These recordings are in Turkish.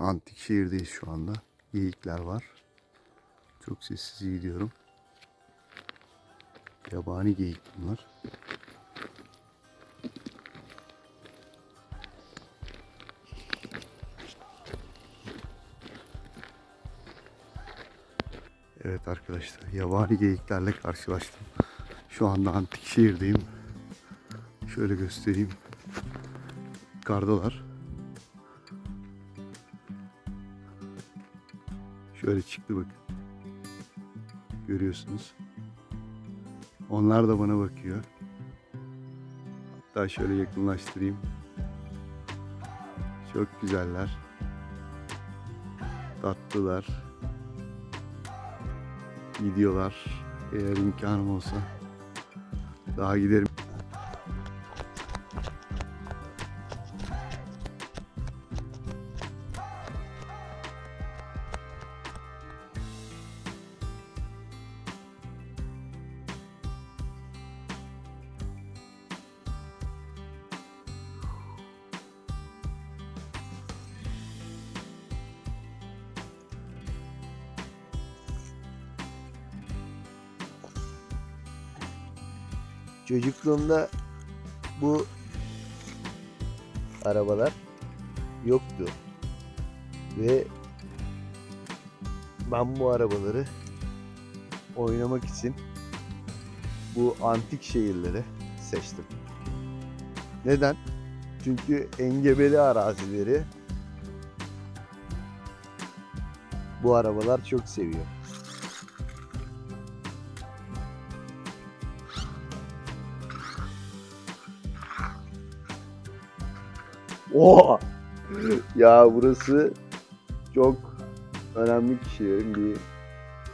Antik şehirdeyiz şu anda. Geyikler var. Çok sessiz gidiyorum. Yabani geyik bunlar. Evet arkadaşlar yabani geyiklerle karşılaştım. Şu anda antik şehirdeyim. Şöyle göstereyim. Kardalar. Şöyle çıktı bakın. Görüyorsunuz. Onlar da bana bakıyor. Hatta şöyle yakınlaştırayım. Çok güzeller. Tatlılar. Gidiyorlar. Eğer imkanım olsa daha giderim. Çocukluğumda bu arabalar yoktu. Ve ben bu arabaları oynamak için bu antik şehirleri seçtim. Neden? Çünkü engebeli arazileri bu arabalar çok seviyor. Oha! ya burası çok önemli kişilerin bir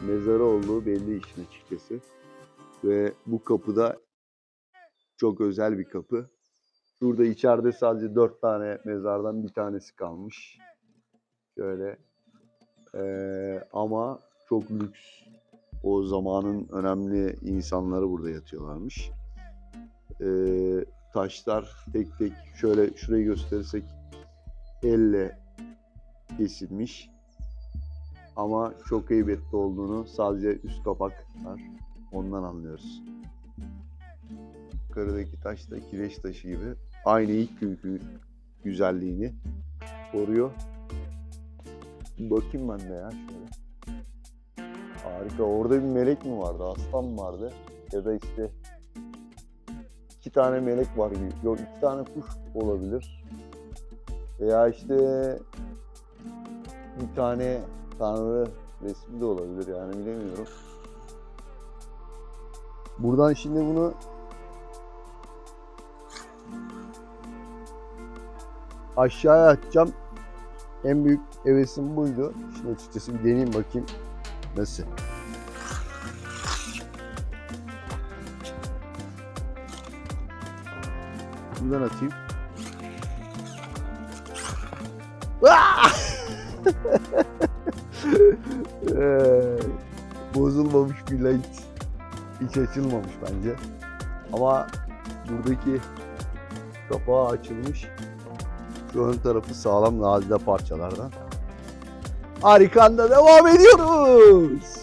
mezarı olduğu belli işin açıkçası. Ve bu kapıda çok özel bir kapı. Şurada içeride sadece dört tane mezardan bir tanesi kalmış. Şöyle. Ee, ama çok lüks. O zamanın önemli insanları burada yatıyorlarmış. Ee, taşlar tek tek şöyle şurayı gösterirsek elle kesilmiş. Ama çok heybetli olduğunu sadece üst kapak var. Ondan anlıyoruz. Yukarıdaki taş da kireç taşı gibi aynı ilk günkü güzelliğini koruyor. Bakayım ben de ya şöyle. Harika. Orada bir melek mi vardı? Aslan mı vardı? Ya da işte tane melek var gibi. Yok iki tane kuş olabilir. Veya işte bir tane tanrı resmi de olabilir yani bilemiyorum. Buradan şimdi bunu aşağıya atacağım. En büyük hevesim buydu. Şimdi açıkçası bir deneyeyim bakayım nasıl. Buradan atayım. Ee, Bozulmamış bir light. Hiç açılmamış bence. Ama buradaki kapağı açılmış. Şu ön tarafı sağlam nadide parçalardan. Arikanda devam ediyoruz.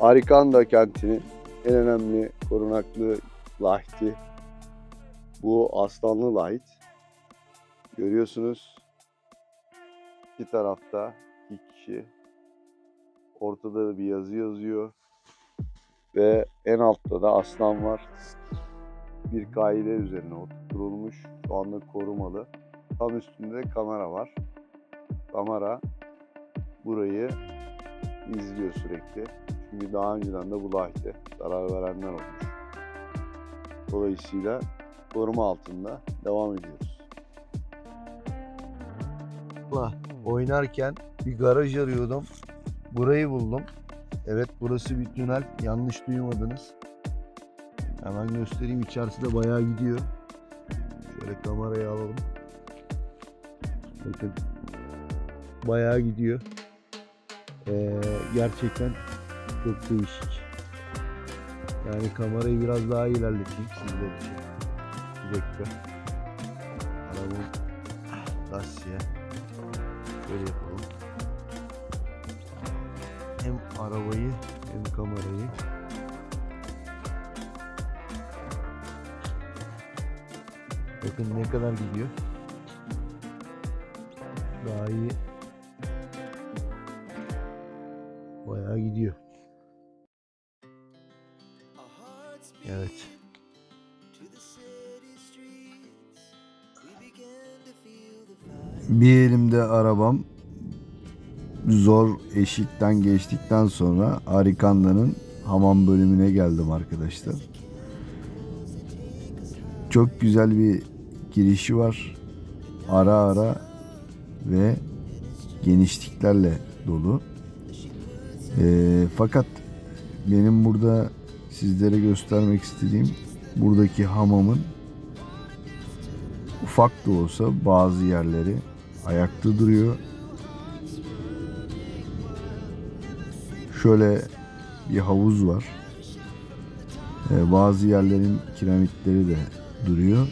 Arikanda kentinin en önemli korunaklı lahti bu aslanlı light. Görüyorsunuz. İki tarafta iki kişi. Ortada da bir yazı yazıyor. Ve en altta da aslan var. Bir kaide üzerine oturtulmuş. Şu anda korumalı. Tam üstünde kamera var. Kamera burayı izliyor sürekli. Çünkü daha önceden de bu lahite zarar verenler olmuş. Dolayısıyla koruma altında devam ediyoruz. Oynarken bir garaj arıyordum. Burayı buldum. Evet burası bir tünel. Yanlış duymadınız. Hemen göstereyim. İçerisi de bayağı gidiyor. Şöyle kamerayı alalım. Bakın. Bayağı gidiyor. Ee, gerçekten çok değişik. Yani kamerayı biraz daha ilerleteyim sizler için. Dakika. Arabam Dacia. Şöyle yapalım. Hem arabayı hem kamerayı Bakın ne kadar gidiyor. Daha iyi. Bayağı gidiyor. Evet. Bir elimde arabam zor eşikten geçtikten sonra Arikanda'nın hamam bölümüne geldim arkadaşlar. Çok güzel bir girişi var. Ara ara ve genişliklerle dolu. Ee, fakat benim burada sizlere göstermek istediğim buradaki hamamın ufak da olsa bazı yerleri ayakta duruyor. Şöyle bir havuz var. Ee, bazı yerlerin kiremitleri de duruyor.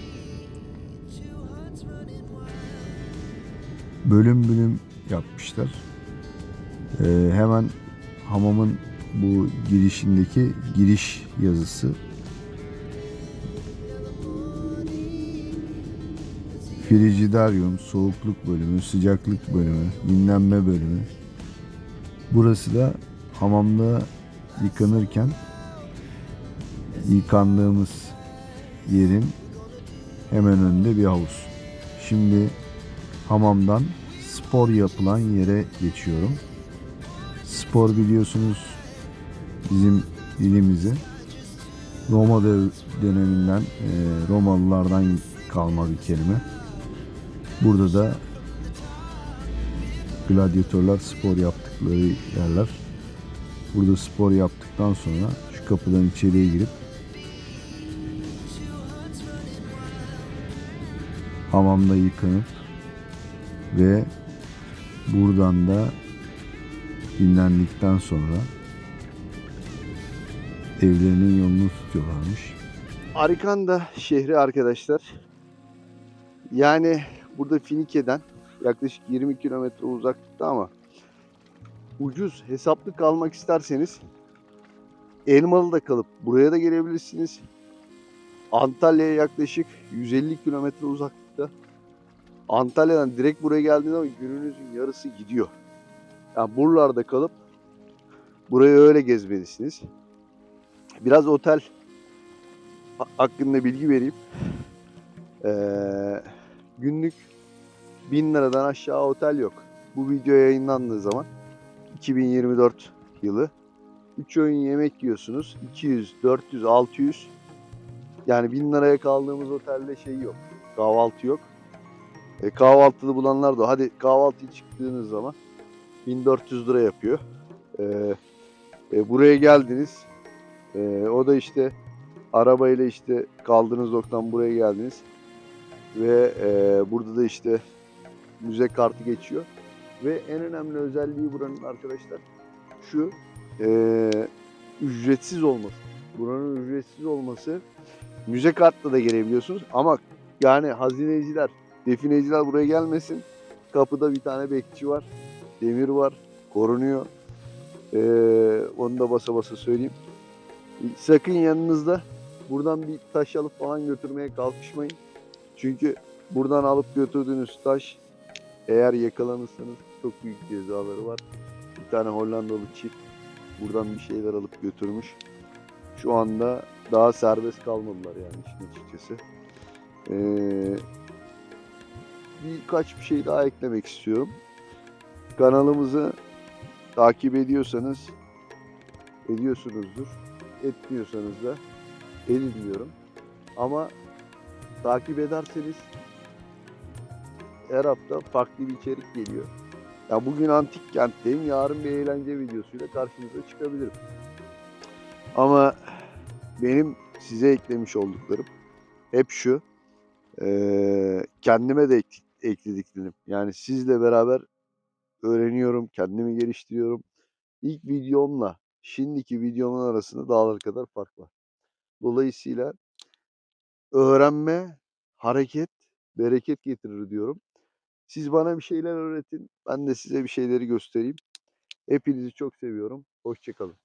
Bölüm bölüm yapmışlar. Ee, hemen hamamın bu girişindeki giriş yazısı Frigidaryum, soğukluk bölümü, sıcaklık bölümü, dinlenme bölümü. Burası da hamamda yıkanırken yıkandığımız yerin hemen önünde bir havuz. Şimdi hamamdan spor yapılan yere geçiyorum. Spor biliyorsunuz bizim dilimizi Roma dö- döneminden Romalılardan kalma bir kelime. Burada da gladyatörler spor yaptıkları yerler. Burada spor yaptıktan sonra şu kapıdan içeriye girip hamamda yıkanıp ve buradan da dinlendikten sonra evlerinin yolunu tutuyorlarmış. Arikanda şehri arkadaşlar. Yani burada Finike'den yaklaşık 20 kilometre uzaklıkta ama ucuz hesaplı kalmak isterseniz Elmalı'da kalıp buraya da gelebilirsiniz. Antalya'ya yaklaşık 150 kilometre uzaklıkta. Antalya'dan direkt buraya geldiğiniz zaman gününüzün yarısı gidiyor. Yani buralarda kalıp burayı öyle gezmelisiniz. Biraz otel ha- hakkında bilgi vereyim. Ee, günlük 1000 liradan aşağı otel yok. Bu video yayınlandığı zaman 2024 yılı 3 öğün yemek yiyorsunuz. 200, 400, 600 yani 1000 liraya kaldığımız otelde şey yok. Kahvaltı yok. E, kahvaltılı bulanlar da hadi kahvaltıya çıktığınız zaman 1400 lira yapıyor. E, e, buraya geldiniz. E, o da işte arabayla işte kaldığınız noktadan buraya geldiniz. Ve e, burada da işte müze kartı geçiyor. Ve en önemli özelliği buranın arkadaşlar şu e, ücretsiz olması. Buranın ücretsiz olması müze kartla da gelebiliyorsunuz ama yani hazineciler, defineciler buraya gelmesin. Kapıda bir tane bekçi var. Demir var. Korunuyor. Ee, onu da basa basa söyleyeyim. Sakın yanınızda buradan bir taş alıp falan götürmeye kalkışmayın. Çünkü buradan alıp götürdüğünüz taş eğer yakalanırsanız çok büyük cezaları var. Bir tane Hollandalı çift buradan bir şeyler alıp götürmüş. Şu anda daha serbest kalmadılar yani işin açıkçası. Ee, birkaç bir şey daha eklemek istiyorum. Kanalımızı takip ediyorsanız ediyorsunuzdur. Etmiyorsanız da edin diyorum. Ama takip ederseniz her hafta farklı bir içerik geliyor. Ya bugün antik kentteyim, yarın bir eğlence videosuyla karşınıza çıkabilirim. Ama benim size eklemiş olduklarım hep şu. kendime de ek- eklediklerim. Yani sizle beraber öğreniyorum, kendimi geliştiriyorum. İlk videomla şimdiki videomun arasında dağlar kadar fark var. Dolayısıyla öğrenme, hareket, bereket getirir diyorum. Siz bana bir şeyler öğretin. Ben de size bir şeyleri göstereyim. Hepinizi çok seviyorum. Hoşçakalın.